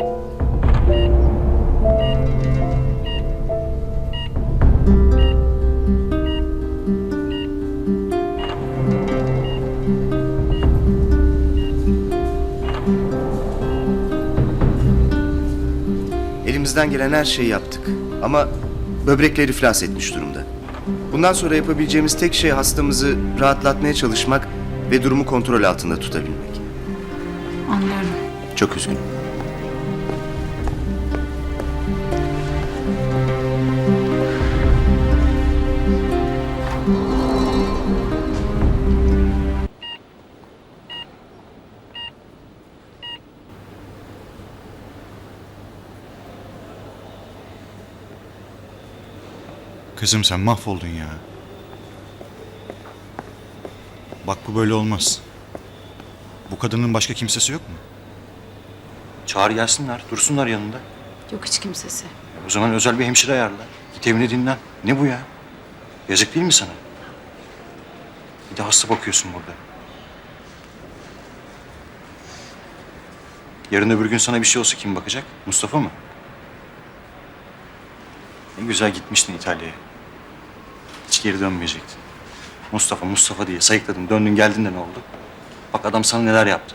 Elimizden gelen her şeyi yaptık. Ama böbrekleri iflas etmiş durumda. Bundan sonra yapabileceğimiz tek şey hastamızı rahatlatmaya çalışmak ve durumu kontrol altında tutabilmek. Anlıyorum. Çok üzgünüm. Kızım sen mahvoldun ya. Bak bu böyle olmaz. Bu kadının başka kimsesi yok mu? Çağır gelsinler, dursunlar yanında. Yok hiç kimsesi. O zaman özel bir hemşire ayarla. Git evine dinlen. Ne bu ya? Yazık değil mi sana? Bir de hasta bakıyorsun burada. Yarın öbür gün sana bir şey olsa kim bakacak? Mustafa mı? Ne güzel gitmiştin İtalya'ya. Hiç geri dönmeyecektin. Mustafa, Mustafa diye sayıkladın. Döndün geldin de ne oldu? Bak adam sana neler yaptı.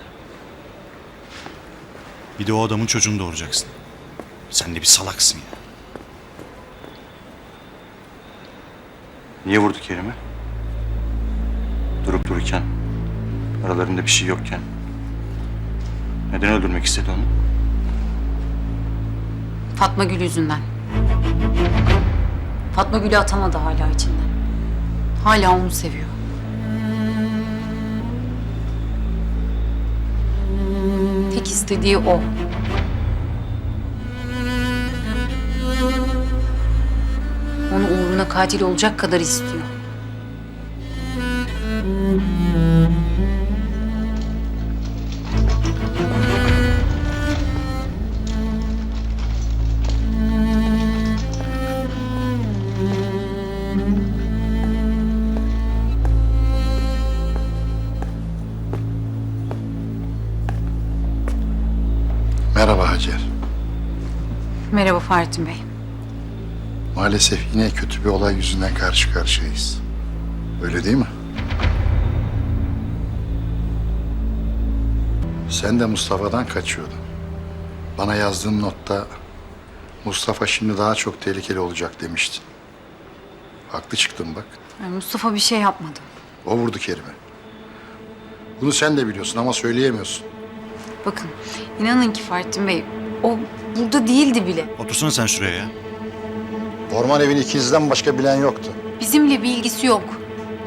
Bir de o adamın çocuğunu doğuracaksın. Sen de bir salaksın ya. Niye vurdu Kerim'i? Durup dururken, aralarında bir şey yokken. Neden öldürmek istedi onu? Fatma Gül yüzünden. Fatma Gül'ü atamadı hala içinden. Hala onu seviyor. Tek istediği o. Onu uğruna katil olacak kadar istiyor. Merhaba Hacer. Merhaba Fahrettin Bey. Maalesef yine kötü bir olay yüzünden karşı karşıyayız. Öyle değil mi? Sen de Mustafa'dan kaçıyordun. Bana yazdığın notta Mustafa şimdi daha çok tehlikeli olacak demiştin. Haklı çıktın bak. Mustafa bir şey yapmadı. O vurdu Kerim'i. Bunu sen de biliyorsun ama söyleyemiyorsun. Bakın inanın ki Fahrettin Bey o burada değildi bile. Otursana sen şuraya ya. Orman evini ikinizden başka bilen yoktu. Bizimle bir ilgisi yok.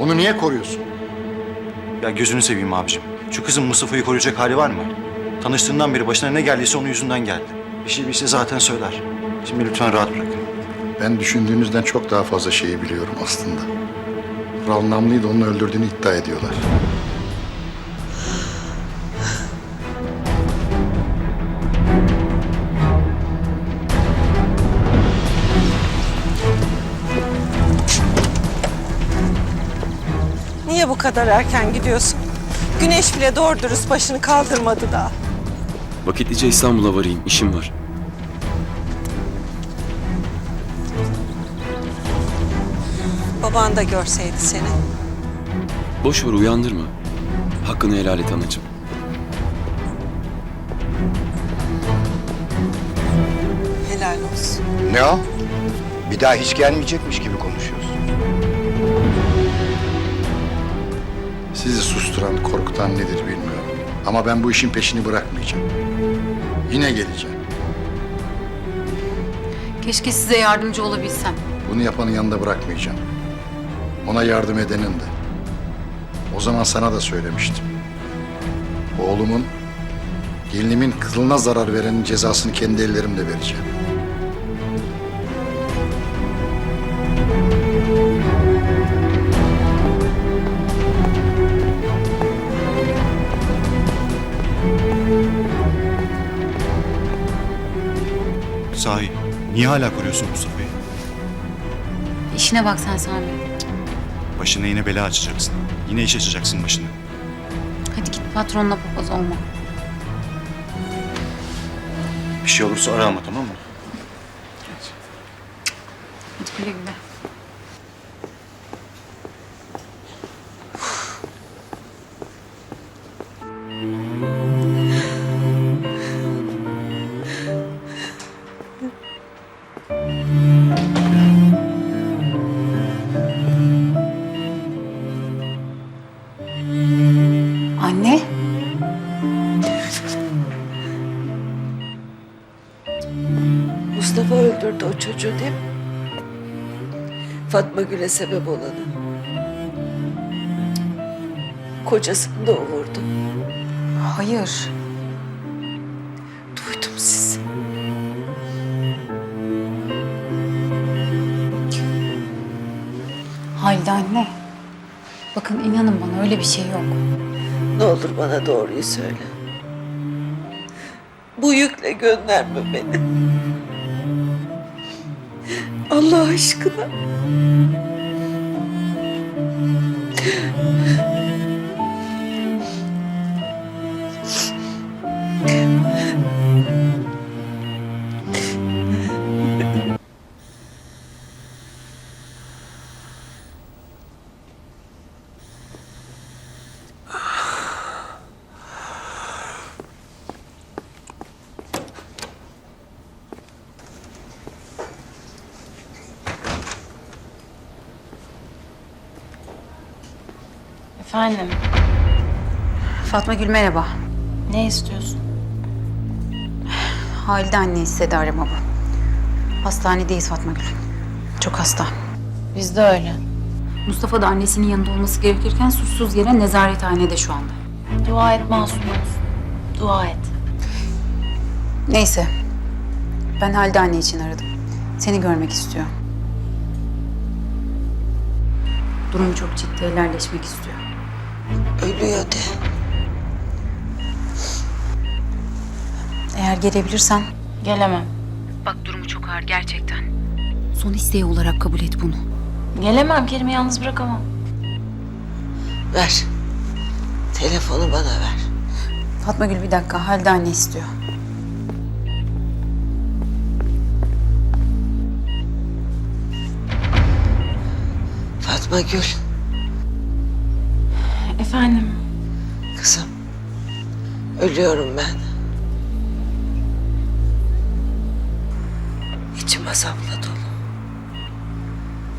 Bunu niye koruyorsun? Ya gözünü seveyim abicim. Şu kızın Mustafa'yı koruyacak hali var mı? Tanıştığından beri başına ne geldiyse onun yüzünden geldi. Bir şey bilse zaten söyler. Şimdi lütfen rahat bırakın. Ben düşündüğünüzden çok daha fazla şeyi biliyorum aslında. Ral Namlı'yı da onu öldürdüğünü iddia ediyorlar. Niye bu kadar erken gidiyorsun? Güneş bile doğru dürüst başını kaldırmadı daha. Vakitlice İstanbul'a varayım, işim var. Baban da görseydi seni. Boş ver uyandırma. Hakkını helal et anacığım. Helal olsun. Ne o? Bir daha hiç gelmeyecekmiş gibi konuşuyorsun. Sizi susturan, korkutan nedir bilmiyorum. Ama ben bu işin peşini bırakmayacağım. Yine geleceğim. Keşke size yardımcı olabilsem. Bunu yapanın yanında bırakmayacağım. Ona yardım edenin de. O zaman sana da söylemiştim. Oğlumun, gelinimin kılına zarar verenin cezasını kendi ellerimle vereceğim. Niye hala koruyorsun Mustafa'yı? İşine bak sen Sami. Başına yine bela açacaksın. Yine iş açacaksın başına. Hadi git patronla papaz olma. Bir şey olursa ara ama tamam mı? Fatma Gül'e sebep olanı. Kocasını da o vurdu. Hayır. Duydum sizi. Halide anne. Bakın inanın bana öyle bir şey yok. Ne olur bana doğruyu söyle. Bu yükle gönderme beni. Allah aşkına. Efendim, Fatma Gül merhaba. ne istiyorsun? Halide anne istedi aramamı. Hastanedeyiz Fatma Gül. Çok hasta. Biz de öyle. Mustafa da annesinin yanında olması gerekirken suçsuz yere nezarethanede şu anda. Dua et masum olsun. Dua et. Neyse. Ben Halide anne için aradım. Seni görmek istiyor. Durumu çok ciddi ilerleşmek istiyor. Ölüyor de. Eğer gelebilirsen... Gelemem. Bak durumu çok ağır gerçekten. Son isteği olarak kabul et bunu. Gelemem, Kerim'i yalnız bırakamam. Ver. Telefonu bana ver. Fatma Gül bir dakika. Halide anne istiyor. Fatma Gül. Efendim, Kızım. Ölüyorum ben. İçim azapla dolu.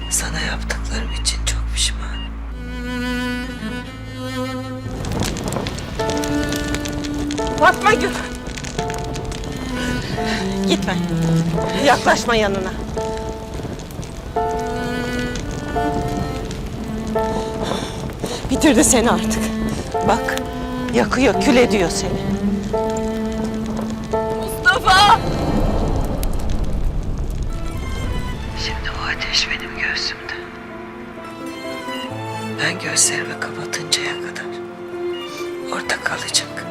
Sana yaptıklarım için çok pişmanım. Fatma Gül. Gitme. Yaklaşma yanına. Bitirdi seni artık. Bak, yakıyor, kül ediyor seni. Mustafa! Şimdi o ateş benim göğsümde. Ben gözlerimi kapatıncaya kadar orada kalacak.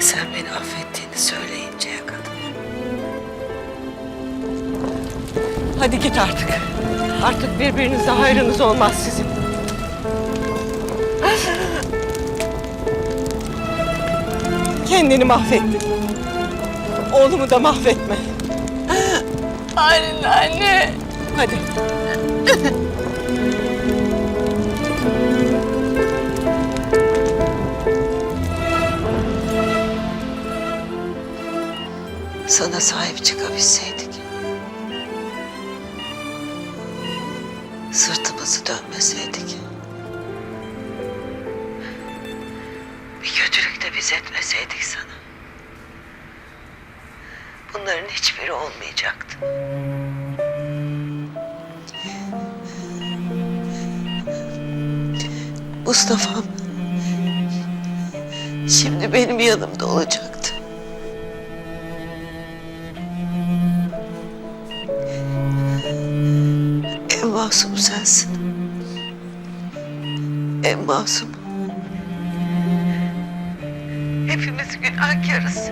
Sen beni affettiğini söyleyinceye kadar. Hadi git artık. Artık birbirinize hayrınız olmaz sizin. Kendini mahvettin. Oğlumu da mahvetme. Anne, anne. Hadi. Sana sahip çıkabilseydik. Dönmeseydik. Bir kötülük de biz etmeseydik sana. Bunların hiçbiri olmayacaktı. Mustafa'm şimdi benim yanımda olacaktı. En masum sensin. En masum. Hepimiz günahkarız.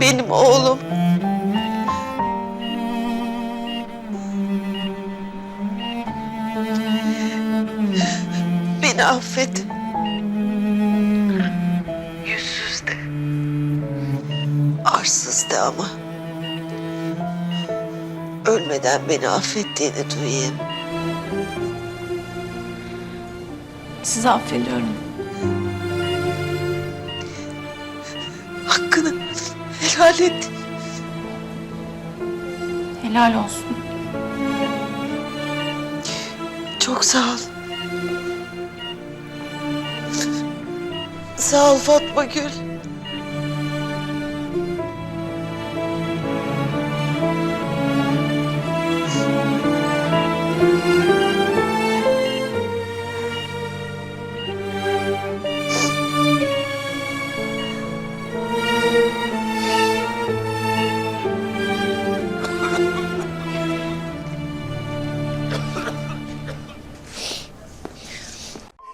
Benim oğlum. beni affet. Ölmeden beni affettiğini duyayım. Sizi affediyorum. Hakkını helal et. Helal olsun. Çok sağ ol. Sağ ol Fatma Gül.